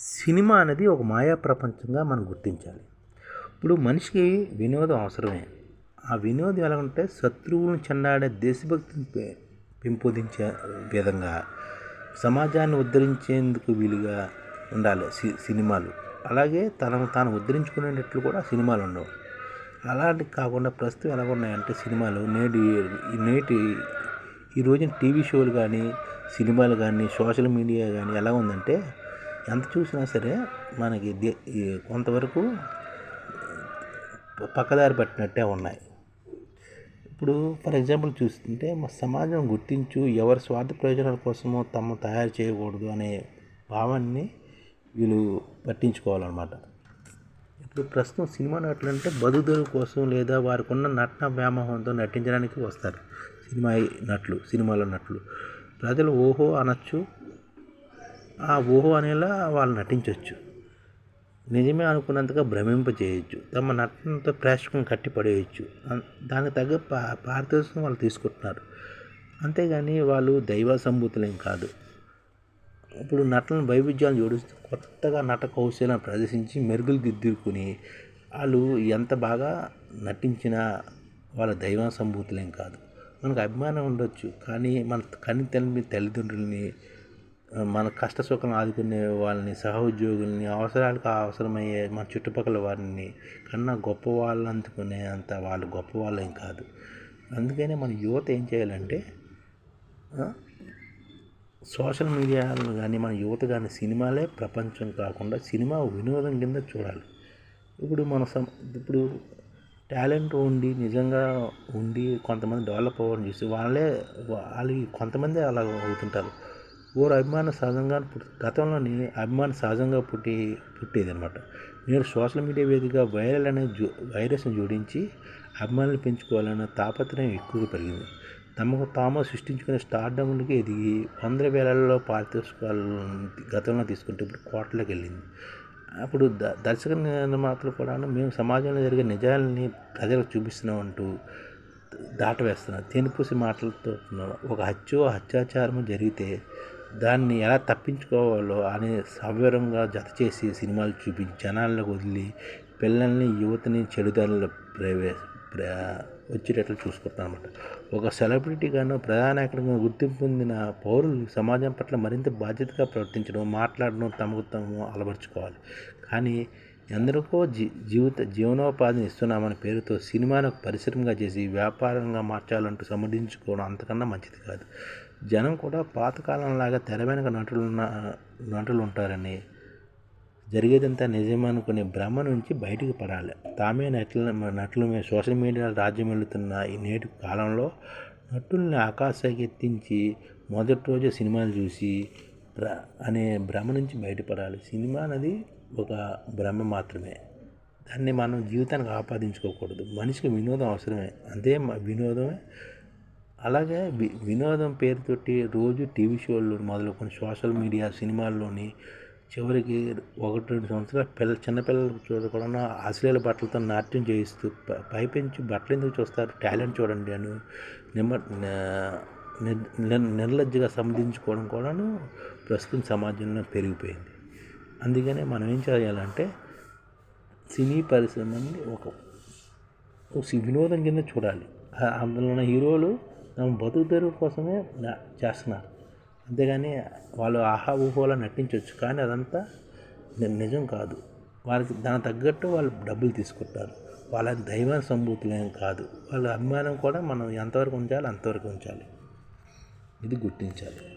Cinema అనేది ఒక మాయా ప్రపంచంగా మనం గుర్తించాలి. ఇప్పుడు మనిషికి వినోదం అవసరమే. ఆ వినోదం ఎలా ఉంటే శత్రువులను చెండాడే దేశభక్తిని పెంపొందించే విధంగా సమాజాన్ని ఉద్ధరించేందుకు వీలుగా ఉండాలి సి సినిమాలు. అలాగే తనను తాను ఉద్ధరించుకునేటట్లు కూడా సినిమాలు ఉండవు. అలాంటివి కాకుండా ప్రస్తుతం ఎలా ఉన్నాయంటే సినిమాలు నేటి నేటి ఈ రోజున టీవీ షోలు కానీ సినిమాలు కానీ సోషల్ మీడియా కానీ ఎలా ఉందంటే ఎంత చూసినా సరే మనకి దే- కొంతవరకు పక్కదారి పట్టినట్టే ఉన్నాయి. ఇప్పుడు ఫర్ ఎగ్జాంపుల్ చూస్తుంటే మా సమాజం గుర్తించు ఎవరి స్వార్థ ప్రయోజనాల కోసమో తమ తయారు చేయకూడదు అనే భావాన్ని వీళ్ళు పట్టించుకోవాలన్నమాట. ఇప్పుడు ప్రస్తుతం సినిమా నటులు అంటే బదుదరు కోసం లేదా వారికి ఉన్న నటన వ్యామోహంతో నటించడానికి వస్తారు. సినిమా నటులు సినిమాలో నటులు. ప్రజలు ఓహో అనొచ్చు ఆ ఊహ అనేలా వాళ్ళు నటించవచ్చు నిజమే అనుకున్నంతగా భ్రమింపజేయచ్చు. తమ నటనతో ప్రేక్షకులను కట్టిపడేయచ్చు. దానికి తగ్గ పా పారితోషికం వాళ్ళు తీసుకుంటున్నారు. అంతేగాని వాళ్ళు దైవ సంభూతులేం కాదు. ఇప్పుడు నటన వైవిధ్యాలు జోడిస్తూ కొత్తగా నట కౌశలం ప్రదర్శించి మెరుగులు దిద్దుకుని వాళ్ళు ఎంత బాగా నటించినా వాళ్ళ దైవ సంభూతులేం కాదు. మనకు అభిమానం ఉండొచ్చు. కానీ మన కని తల్లి తల్లిదండ్రులని మన కష్ట సుఖం ఆదుకునే వాళ్ళని సహోద్యోగుల్ని అవసరాలకు అవసరమయ్యే మన చుట్టుపక్కల వారిని కన్నా గొప్ప వాళ్ళు అందుకునే అంత వాళ్ళు గొప్ప వాళ్ళేం కాదు. అందుకనే మన యువత ఏం చేయాలంటే సోషల్ మీడియాలో కానీ మన యువత కానీ సినిమాలే ప్రపంచం కాకుండా సినిమా వినోదం కింద చూడాలి. ఇప్పుడు మన ఇప్పుడు టాలెంట్ ఉండి నిజంగా ఉండి కొంతమంది డెవలప్ అవ్వడం చూసి వాళ్ళే వాళ్ళు కొంతమంది అలా అవుతుంటారు. ఓరు అభిమానం సహజంగా పుట్టి గతంలోని అభిమానం సహజంగా పుట్టి పుట్టేది అనమాట మీరు సోషల్ మీడియా వేదికగా వైరల్ అనే జో వైరస్ని జోడించి అభిమానులు పెంచుకోవాలన్న తాపత్రయం ఎక్కువగా పెరిగింది. తమకు తాము సృష్టించుకునే స్టార్డమ్లకి ఎదిగి వందల వేలలో పారితోషికాలు గతంలో తీసుకుంటే ఇప్పుడు కోట్లకి వెళ్ళింది. అప్పుడు ద దర్శక నిర్మాతలు కూడా మేము సమాజంలో జరిగే నిజాలని ప్రజలకు చూపిస్తున్నాం అంటూ దాటవేస్తున్నారు. తేనిపూసి మాటలతో ఒక హత్యో హత్యాచారము జరిగితే దాన్ని ఎలా తప్పించుకోవాలో అనే సవివరంగా జత చేసి సినిమాలు చూపించి జనాల్లోకి వదిలి పిల్లల్ని యువతని చెడుదారిలో ప్రవే ప్ర వచ్చేటట్లు చూసుకుంటాం అనమాట ఒక సెలబ్రిటీగాను ప్రధాన ప్రధానాయకుడిగా గుర్తింపు పొందిన పౌరులు సమాజం పట్ల మరింత బాధ్యతగా ప్రవర్తించడం మాట్లాడడం తమకు తాము అలవర్చుకోవాలి. కానీ ఎందరికో జీ జీవిత జీవనోపాధిని ఇస్తున్నామనే పేరుతో సినిమాను పరిశ్రమగా చేసి వ్యాపారంగా మార్చాలంటూ సమర్థించుకోవడం అంతకన్నా మంచిది కాదు. జనం కూడా పాతకాలంలాగా తెర వెనక నటులున్న నటులు ఉంటారని జరిగేదంతా నిజమనుకునే భ్రమ నుంచి బయటకు పడాలి. తామే నటుల నటులు సోషల్ మీడియా రాజ్యం వెళుతున్న ఈ నేటి కాలంలో నటుల్ని ఆకాశానికి ఎత్తించి మొదటి రోజే సినిమాలు చూసి అనే భ్రమ నుంచి బయటపడాలి. సినిమా అనేది ఒక భ్రమ మాత్రమే. దాన్ని మనం జీవితానికి ఆపాదించుకోకూడదు. మనిషికి వినోదం అవసరమే. అదే వినోదమే. అలాగే వి వినోదం పేరుతోటి రోజు టీవీ షోలు మొదలుకొని సోషల్ మీడియా సినిమాల్లోని చివరికి ఒకటి రెండు సంవత్సరాలు పిల్ల చిన్నపిల్లలకు చూడకుండా అశ్లీల బట్టలతో నాట్యం చేయిస్తూ ప- పైపెంచి బట్టలు ఎందుకు చూస్తారు? టాలెంట్ చూడండి అని నిమ్మ నిర్- నిర్లజ్జగా సంబంధించుకోవడం కూడాను ప్రస్తుతం సమాజంలో పెరిగిపోయింది. అందుకనే మనం ఏం చేయాలంటే సినీ పరిశ్రమని ఒక వినోదం కింద చూడాలి. అందులో ఉన్న హీరోలు తమ బతుకు తెరువు కోసమే చేస్తున్నారు. అంతేగాని వాళ్ళు ఆహా ఊహోలా నటించవచ్చు కానీ అదంతా నిజం కాదు. వాళ్ళకి దానికి తగ్గట్టు వాళ్ళు డబ్బులు తీసుకుంటారు. వాళ్ళకి దైవ సంభూతులు ఏం కాదు. వాళ్ళ అభిమానం కూడా మనం ఎంతవరకు ఉంచాలి అంతవరకు ఉంచాలి. ఇది గుర్తించాలి.